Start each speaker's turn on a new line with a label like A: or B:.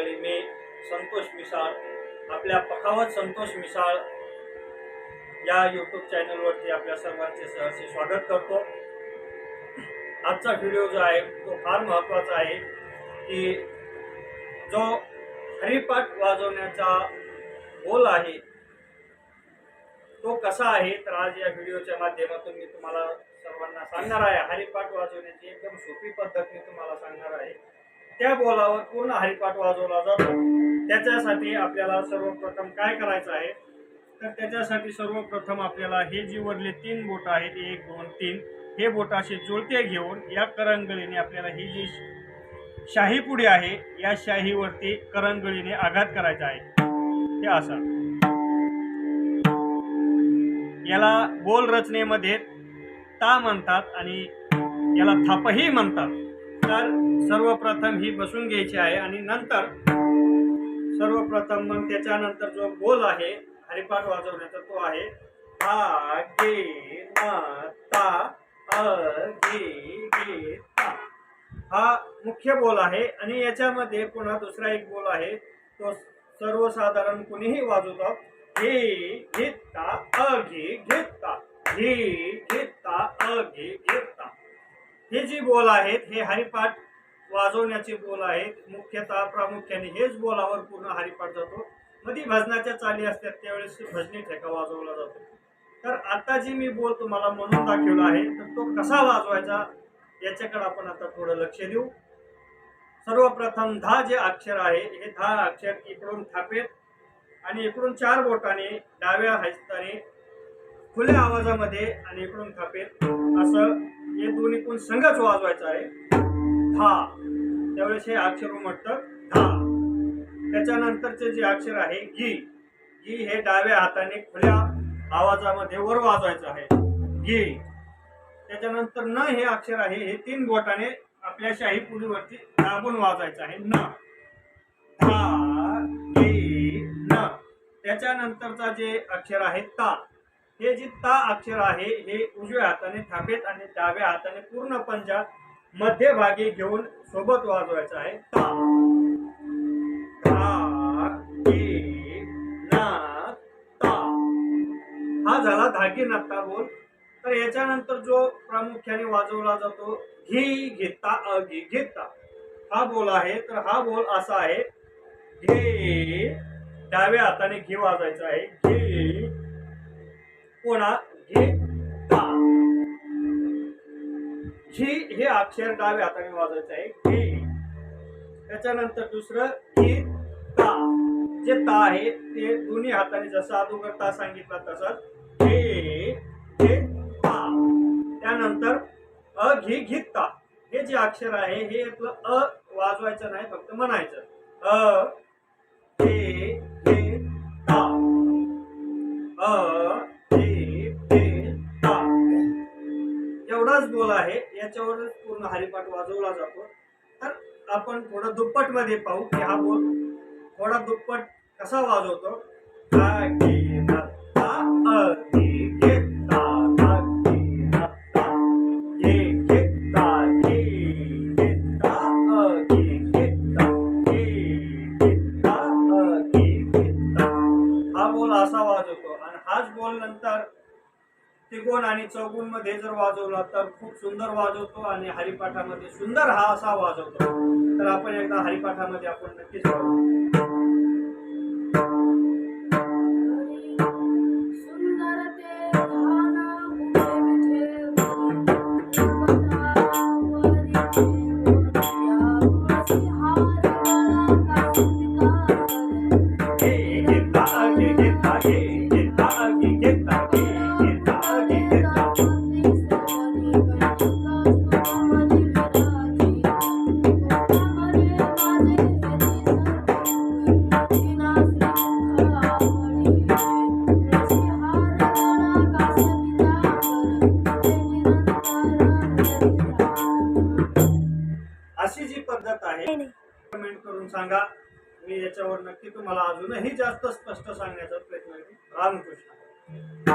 A: मंडळी मी संतोष मिसाळ आपल्या पखावत संतोष मिसाळ या यूट्यूब चॅनलवरती आपल्या सर्वांचे सहर्ष स्वागत करतो. आजचा व्हिडिओ जो आहे तो फार महत्त्वाचा आहे की जो हरिपाठ वाजवण्याचा बोल आहे तो कसा आहे तर आज या व्हिडिओच्या माध्यमातून मी तुम्हाला सर्वांना सांगणार आहे. हरिपाठ वाजवण्याची एकदम सोपी पद्धत मी तुम्हाला सांगणार आहे. त्या बोलावर पूर्ण हरिपाठ वाजवला जातो. त्याच्यासाठी आपल्याला सर्वप्रथम काय करायचं आहे? तर त्याच्यासाठी सर्वप्रथम आपल्याला हे जी वरले तीन बोट आहेत एक दोन तीन हे बोट असे जुळते घेऊन या करंगळीने आपल्याला ही जी शाही पुढे आहे या शाहीवरती करंगळीने आघात करायचा आहे. हे असं. याला बोल रचनेमध्ये ता म्हणतात आणि याला थापही म्हणतात. तर सर्वप्रथम ही बसून घ्यायची आहे आणि नंतर सर्वप्रथम मग त्याच्यानंतर जो बोल आहे हरिपाठ वाजवण्याचा तो आहे आ गे ता अ गे गे ता हा मुख्य बोल आहे आणि याच्यामध्ये पुन्हा दुसरा एक बोल आहे तो सर्वसाधारण कुणीही वाजवतो घे घेता अघे घेता घे घेता अघे घे हे जी बोल आहेत हे हरिपाठ वाजवण्याचे बोल आहेत मुख्यतः प्रामुख्याने हेच बोलावर पूर्ण हरिपाठ जातो. मधी भजनाच्या चाली असतात त्यावेळेस भजनी ठेका वाजवला जातो. तर आता जी मी बोल तुम्हाला म्हणून दाखवला आहे तर तो कसा वाजवायचा याच्याकडे आपण आता थोडं लक्ष देऊ. सर्वप्रथम दहा जे अक्षर आहे हे दहा अक्षर इकडून थापेत आणि इकडून चार बोटाने डाव्या हस्ताने खुल्या आवाजामध्ये आणि इकडून थापेत. असं हे दोन्ही कोण संघच वाजवायचा आहे. धा. त्यावेळेस हे अक्षर उमटतं. धा. त्याच्यानंतरचे जे अक्षर आहे गी गी हे डाव्या हाताने खुल्या आवाजामध्ये वर वाजवायचं आहे. गी त्याच्यानंतर न हे अक्षर आहे हे तीन बोटाने आपल्या शाही पुलीवरती दाबून वाजायचं आहे. न. धा गी न. त्याच्यानंतरचा जे अक्षर आहे ता. हे जे ता अक्षर आहे हे उजव्या हाताने थापेत आणि डाव्या हाताने पूर्ण पंजा मध्यभागी घेऊन सोबत वाजवायचं आहे. ता धा ता. हा झाला धागी नत्ता बोल. तर याच्यानंतर जो प्रामुख्याने वाजवला जातो घी घेता अघी घेता. हा बोल आहे. तर हा बोल असा आहे. घे डाव्या हाताने घे वाजायचा आहे. घे कोणा? घे दा झी हे अक्षर डाव्या हाताने वाजायचं आहे. घे. त्याच्यानंतर दुसरं घे. ता. जे ता आहे ते दोन्ही हाताने जसं अगोदर ता सांगितला तसंच घे घे ता त्यानंतर अ घे घेता हे जे अक्षर आहे हे आपलं अ वाजवायचं नाही फक्त म्हणायचं. अ घे घे ता. अ गोल बोल आहे याच्यावरच पूर्ण हरिपाठ वाजवला जातो. तर आपण थोडं दुप्पटमध्ये पाहू की हा बोल थोडा दुप्पट कसा वाजवतो. हा बोल असा वाजवतो आणि हाच बोल नंतर त्रिकोण आणि चौगुणमध्ये जर वाजवला तर खूप सुंदर वाजवतो आणि हरिपाठामध्ये सुंदर हा असा वाजवतो. तर आपण एकदा हरिपाठामध्ये आपण नक्कीच अशी जी पद्धत आहे कमेंट करून सांगा. मी याच्यावर नक्की तुम्हाला अजूनही जास्त स्पष्ट सांगण्याचा प्रयत्न करेन. रामकृष्ण.